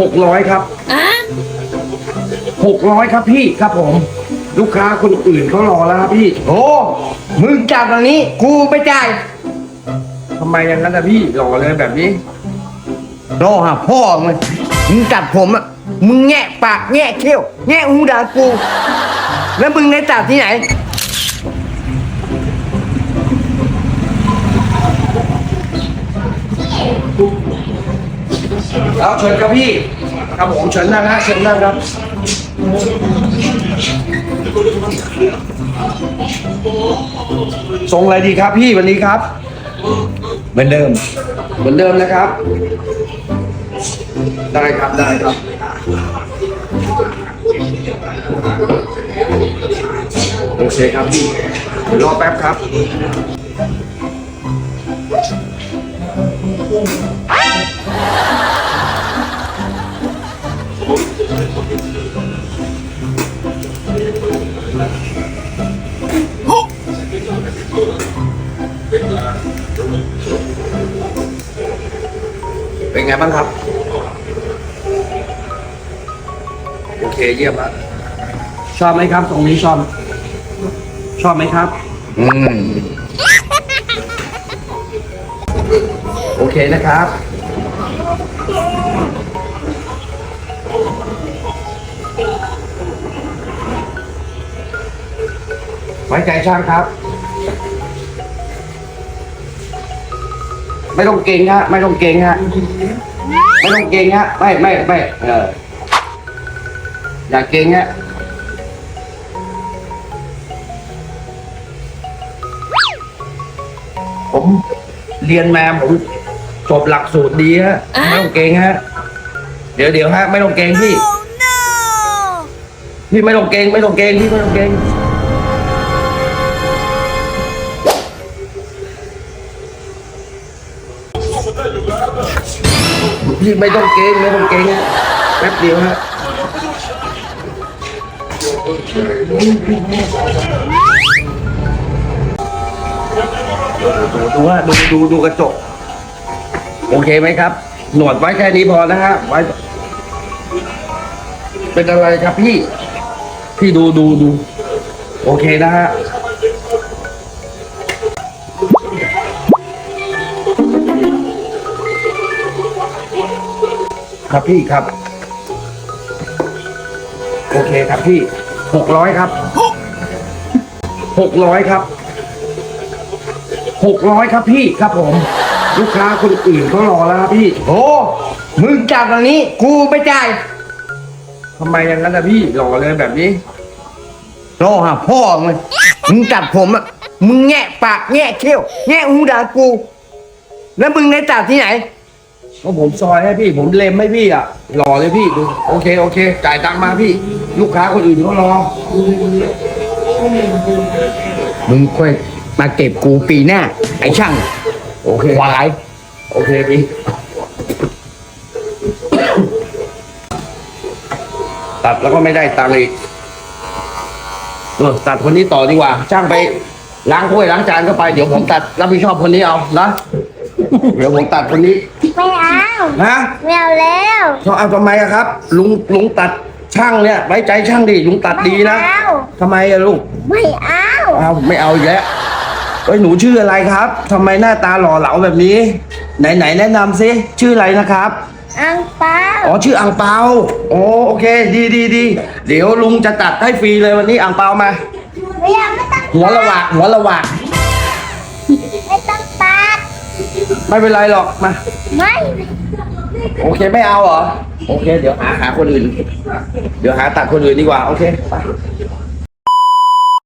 หกร้อยครับอะหกร้อยครับพี่ครับผม ลูกค้าคนอื่นเขารอแล้วครับพี่โอ้มึงจับตรงนี้ กูไม่จ่ายทำไมอย่างนั้นนะพี่หล่อเลยแบบนี้รอหาพ่อมึงมึงจับผมอะมึงแงะปากแงะเขี้ยวแงะหูด่ากู แล้วมึงได้จับที่ไหน แล้วเชิญครับพี่ ครับผมเชิญนั่งฮะเชิญนั่งครับ ทรงอะไรดีครับพี่วันนี้ครับ เหมือนเดิม เหมือนเดิมนะครับ ได้ครับได้ครับโอเคครับพี่เดี๋ยวรอแป๊บครับ เป็นไงบ้างครับ โอเคเยี่ยมครับชอบไหมครับ ตรงนี้ชอบ ชอบไหมครับ อืม โอเคนะครับ ไว้ใจช่างครับ ไม่ต้องเก่งฮะ ไม่ต้องเก่งฮะ ไม่ต้องเก่งฮะ ไม่ไม่ไม่เออ อย่าเก่งฮะผมเรียนมาผมจบหลักสูตรดีฮะ ไม่ต้องเก่งฮะ เดี๋ยวเดี๋ยวฮะ ไม่ต้องเก่งพี่ พี่ไม่ต้องเก่งไม่ต้องเก่งพี่ไม่ต้องเก่ง พี่ไม่ต้องเก่งไม่ต้องเก่งฮะแป๊บเดียวฮะดูฮะดูดูดูกระจก โอเคไหมครับ หนวดไว้แค่นี้พอนะฮะไว้ เป็นอะไรครับพี่ พี่ดูดูดู โอเคนะฮะ ครับพี่ครับ โอเคครับพี่หกร้อยครับหกร้อยครับหกร้อยครับพี่ครับผม ลูกค้าคนอื่นเขารอแล้วครับพี่โอ้มึงจับตรงนี้ กูไม่จ่ายทำไมอย่างนั้นนะพี่หล่อเลยแบบนี้รอหาพ่อมึงมึงจับผมอะมึงแงะปากแงะเขี้ยวแงะหูด่ากู แล้วมึงได้จับที่ไหน ก็ผมซอยให้พี่ ผมเล็มให้พี่อะหล่อเลยพี่ดูโอเคโอเค จ่ายตังค์มาพี่ ลูกค้าคนอื่นเขารอ มึงค่อยมาเก็บกูปีหน้า ไอ้ช่างโอเคควายโอเคพี่ ตัดแล้วก็ไม่ได้ตังค์อีกเออตัดคนนี้ต่อดีกว่า ช่างไปล้างถ้วยล้างจานก็ไป เดี๋ยวผมตัดรับผิดชอบคนนี้เอานะ เดี๋ยวผมตัดคนนี้ไม่เอานะไม่เอาแล้วชอบเอาทำไมอะครับ ลุงลุงตัดช่างเนี่ยไว้ใจช่างดิลุงตัดดีนะไม่เอาทำไมอะลูกไม่เอาเอาไม่เอาอีกแล้วเอ้ยหนูชื่ออะไรครับทำไมหน้าตาหล่อเหลาแบบนี้ ไหนไหนแนะนำซิชื่ออะไรนะครับอังเปาอ๋อชื่ออังเปาโอ้โอเค ดีดีดีเดี๋ยวลุงจะตัดให้ฟรีเลยวันนี้อังเปามาไม่เอาไม่ต้องหัวละหวะหัวละหวะ ไม่เป็นไรหรอกมา ไม่โอเคไม่เอาเหรอ โอเค เดี๋ยวหาหาคนอื่น เดี๋ยวหาตัดคนอื่นดีกว่า โอเค ไป